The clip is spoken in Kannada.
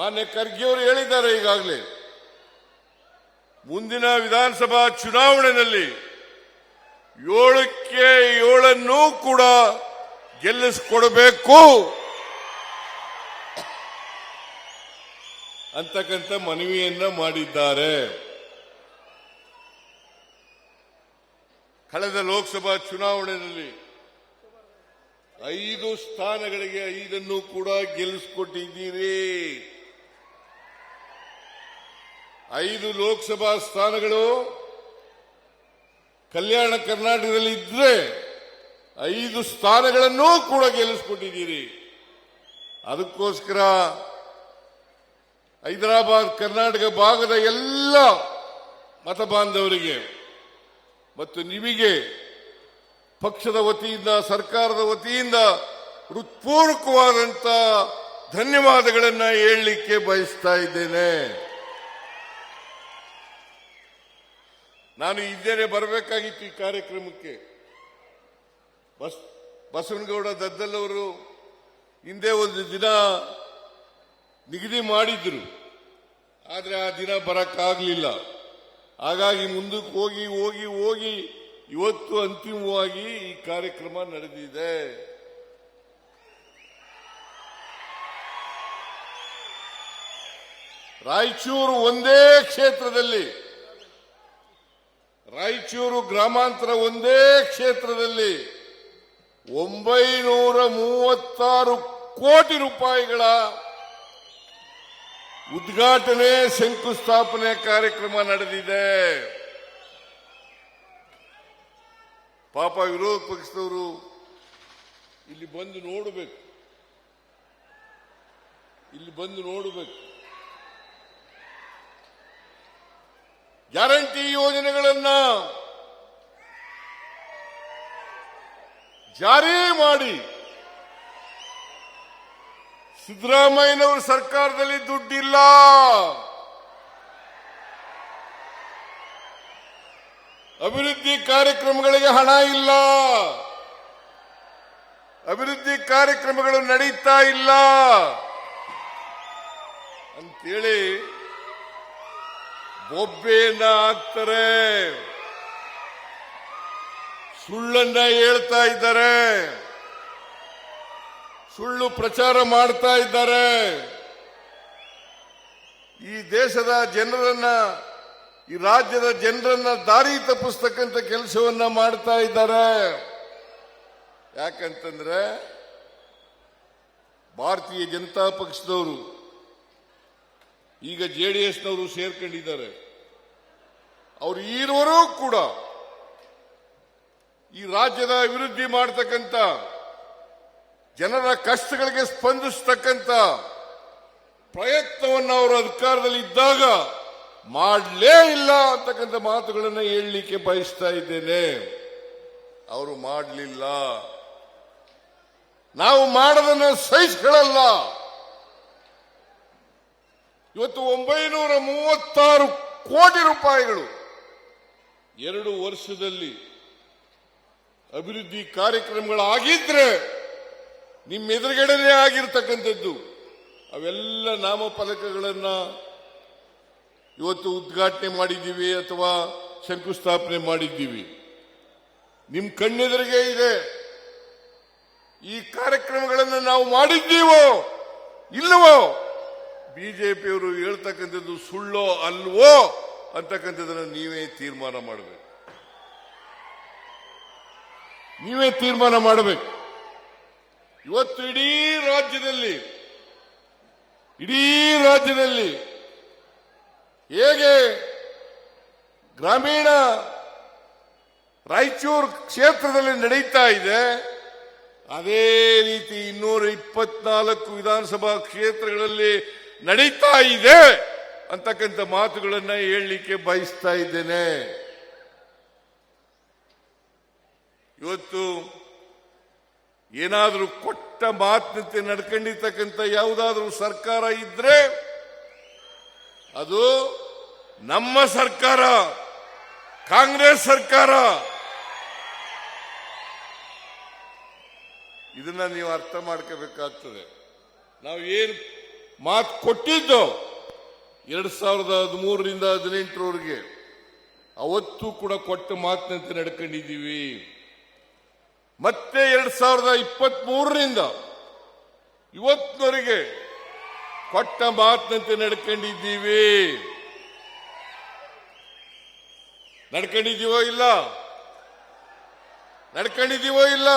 ಮಾನ್ಯ ಖರ್ಗೆ ಅವರು ಹೇಳಿದ್ದಾರೆ ಈಗಾಗಲೇ. ಮುಂದಿನ ವಿಧಾನಸಭಾ ಚುನಾವಣೆಯಲ್ಲಿ ಏಳಕ್ಕೆ ಏಳನ್ನೂ ಕೂಡ ಗೆಲ್ಲಿಸಿಕೊಡಬೇಕು. ಅಂತಕ್ಕಂಥ ಮನವಿಯನ್ನ ಮಾಡಿದ್ದಾರೆ. ಕಳೆದ ಲೋಕಸಭಾ ಚುನಾವಣೆಯಲ್ಲಿ ಐದು ಸ್ಥಾನಗಳಿಗೆ ಐದನ್ನು ಕೂಡ ಗೆಲ್ಲಿಸ್ಕೊಟ್ಟಿದ್ದೀರಿ. ಐದು ಲೋಕಸಭಾ ಸ್ಥಾನಗಳು ಕಲ್ಯಾಣ ಕರ್ನಾಟಕದಲ್ಲಿ ಇದ್ರೆ ಐದು ಸ್ಥಾನಗಳನ್ನೂ ಕೂಡ ಗೆಲ್ಲಿಸ್ಕೊಟ್ಟಿದ್ದೀರಿ. ಅದಕ್ಕೋಸ್ಕರ ಹೈದರಾಬಾದ್ ಕರ್ನಾಟಕ ಭಾಗದ ಎಲ್ಲ ಮತ ಬಾಂಧವರಿಗೆ ಮತ್ತು ನಿಮಗೆ ಪಕ್ಷದ ವತಿಯಿಂದ, ಸರ್ಕಾರದ ವತಿಯಿಂದ ಹೃತ್ಪೂರ್ವಕವಾದಂತ ಧನ್ಯವಾದಗಳನ್ನು ಹೇಳಲಿಕ್ಕೆ ಬಯಸ್ತಾ ಇದ್ದೇನೆ. ನಾನು ಇದ್ದೇನೆ ಬರಬೇಕಾಗಿತ್ತು ಈ ಕಾರ್ಯಕ್ರಮಕ್ಕೆ. ಬಸ್, ಬಸವನಗೌಡ ದದ್ದಲ್ ಅವರು ಹಿಂದೆ ಒಂದು ದಿನ ನಿಗದಿ ಮಾಡಿದ್ರು. ಆದರೆ ಆ ದಿನ ಬರಕ್ಕಾಗಲಿಲ್ಲ. ಹಾಗಾಗಿ ಮುಂದಕ್ಕೆ ಹೋಗಿ ಹೋಗಿ ಹೋಗಿ ಇವತ್ತು ಅಂತಿಮವಾಗಿ ಈ ಕಾರ್ಯಕ್ರಮ ನಡೆದಿದೆ. ರಾಯಚೂರು ಒಂದೇ ಕ್ಷೇತ್ರದಲ್ಲಿ ರಾಯಚೂರು ಗ್ರಾಮಾಂತರ ಒಂದೇ ಕ್ಷೇತ್ರದಲ್ಲಿ ಒಂಬೈನೂರ ಮೂವತ್ತಾರು ಕೋಟಿ ರೂಪಾಯಿಗಳ ಉದ್ಘಾಟನೆ, ಶಂಕುಸ್ಥಾಪನೆ ಕಾರ್ಯಕ್ರಮ ನಡೆದಿದೆ. ಪಾಪ ವಿರೋಧ ಪಕ್ಷದವರು ಇಲ್ಲಿ ಬಂದು ನೋಡಬೇಕು. ಇಲ್ಲಿ ಬಂದು ನೋಡಬೇಕು. ಗ್ಯಾರಂಟಿ ಯೋಜನೆಗಳನ್ನ ಜಾರಿ ಮಾಡಿ ಸಿದ್ದರಾಮಯ್ಯನವರ ಸರ್ಕಾರದಲ್ಲಿ ದುಡ್ಡಿಲ್ಲ. ಅಭಿವೃದ್ಧಿ ಕಾರ್ಯಕ್ರಮಗಳಿಗೆ ಹಣ ಇಲ್ಲ. ಅಭಿವೃದ್ಧಿ ಕಾರ್ಯಕ್ರಮಗಳು ನಡೀತಾ ಇಲ್ಲ. ಅಂತೇಳಿ ಬೊಬ್ಬೆಯನ್ನ ಸುಳ್ಳನ್ನ ಹೇಳ್ತಾ ಇದ್ದಾರೆ. ಸುಳ್ಳು ಪ್ರಚಾರ ಮಾಡ್ತಾ ಇದ್ದಾರೆ. ಈ ದೇಶದ ಜನರನ್ನ, ಈ ರಾಜ್ಯದ ಜನರನ್ನ ದಾರಿ ತಪ್ಪಿಸ್ತಕ್ಕಂಥ ಕೆಲಸವನ್ನ ಮಾಡ್ತಾ ಇದ್ದಾರೆ. ಯಾಕಂತಂದ್ರೆ, ಭಾರತೀಯ ಜನತಾ ಪಕ್ಷದವರು ಈಗ ಜೆ ಡಿ ಎಸ್ನವರು ಸೇರ್ಕೊಂಡಿದ್ದಾರೆ. ಅವರು ಈರುವರೂ ಕೂಡ ಈ ರಾಜ್ಯದ ಅಭಿವೃದ್ಧಿ ಮಾಡತಕ್ಕಂಥ, ಜನರ ಕಷ್ಟಗಳಿಗೆ ಸ್ಪಂದಿಸ್ತಕ್ಕಂಥ ಪ್ರಯತ್ನವನ್ನು ಅವರು ಅಧಿಕಾರದಲ್ಲಿ ಇದ್ದಾಗ ಮಾಡಲೇ ಇಲ್ಲ ಅಂತಕ್ಕಂಥ ಮಾತುಗಳನ್ನು ಹೇಳಲಿಕ್ಕೆ ಬಯಸ್ತಾ ಇದ್ದೇನೆ. ಅವರು ಮಾಡಲಿಲ್ಲ. ನಾವು ಮಾಡೋದನ್ನು ಸಹಿಸ್ಕೊಳ್ಳಲ್ಲ ಇವತ್ತು ಒಂಬೈನೂರ ಮೂವತ್ತಾರು ಕೋಟಿ ರೂಪಾಯಿಗಳು ಎರಡು ವರ್ಷದಲ್ಲಿ ಅಭಿವೃದ್ಧಿ ಕಾರ್ಯಕ್ರಮಗಳಾಗಿದ್ರೆ ನಿಮ್ಮ ಎದುರುಗಡೆನೇ ಆಗಿರ್ತಕ್ಕಂಥದ್ದು. ಅವೆಲ್ಲ ನಾಮಫಲಕಗಳನ್ನ ಇವತ್ತು ಉದ್ಘಾಟನೆ ಮಾಡಿದ್ದೀವಿ ಅಥವಾ ಶಂಕುಸ್ಥಾಪನೆ ಮಾಡಿದ್ದೀವಿ. ನಿಮ್ಮ ಕಣ್ಣೆದುರಿಗೆ ಇದೆ. ಈ ಕಾರ್ಯಕ್ರಮಗಳನ್ನು ನಾವು ಮಾಡಿದ್ದೀವೋ ಇಲ್ಲವೋ? ಬಿಜೆಪಿಯವರು ಹೇಳ್ತಕ್ಕಂಥದ್ದು ಸುಳ್ಳೋ ಅಲ್ವೋ ಅಂತಕ್ಕಂಥದ್ದನ್ನು ನೀವೇ ತೀರ್ಮಾನ ಮಾಡಬೇಕು. ನೀವೇ ತೀರ್ಮಾನ ಮಾಡಬೇಕು. ಇವತ್ತು ಇಡೀ ರಾಜ್ಯದಲ್ಲಿ ಇಡೀ ರಾಜ್ಯದಲ್ಲಿ ಹೇಗೆ ಗ್ರಾಮೀಣ ರಾಯಚೂರು ಕ್ಷೇತ್ರದಲ್ಲಿ ನಡೀತಾ ಇದೆ, ಅದೇ ರೀತಿ ಇನ್ನೂರ ಇಪ್ಪತ್ನಾಲ್ಕು ವಿಧಾನಸಭಾ ಕ್ಷೇತ್ರಗಳಲ್ಲಿ ನಡೀತಾ ಇದೆ ಅಂತಕ್ಕಂಥ ಮಾತುಗಳನ್ನ ಹೇಳಲಿಕ್ಕೆ ಬಯಸ್ತಾ ಇದ್ದೇನೆ. ಇವತ್ತು ಏನಾದರೂ ಕೊಟ್ಟ ಮಾತಿನಂತೆ ನಡ್ಕೊಂಡಿರ್ತಕ್ಕಂಥ ಯಾವುದಾದ್ರೂ ಸರ್ಕಾರ ಇದ್ರೆ ಅದು ನಮ್ಮ ಸರ್ಕಾರ, ಕಾಂಗ್ರೆಸ್ ಸರ್ಕಾರ. ಇದನ್ನ ನೀವು ಅರ್ಥ ಮಾಡ್ಕೋಬೇಕಾಗ್ತದೆ. ನಾವು ಏನು ಮಾತು ಕೊಟ್ಟಿದ್ದು ಎರಡು ಸಾವಿರದ ಹದಿಮೂರರಿಂದ ಹದಿನೆಂಟರವರೆಗೆ. ಅವತ್ತು ಕೂಡ ಕೊಟ್ಟ ಮಾತಿನಂತೆ ನಡ್ಕೊಂಡಿದ್ದೀವಿ. ಮತ್ತೆ ಎರಡು ಸಾವಿರದ ಇಪ್ಪತ್ತ್ ಮೂರರಿಂದ ಇವತ್ತಿನವರೆಗೆ ಕೊಟ್ಟ ಮಾತಿನಂತೆ ನಡ್ಕೊಂಡಿದ್ದೀವಿ. ನಡ್ಕೊಂಡಿದ್ದೀವೋ ಇಲ್ಲ? ನಡ್ಕೊಂಡಿದ್ದೀವೋ ಇಲ್ಲ?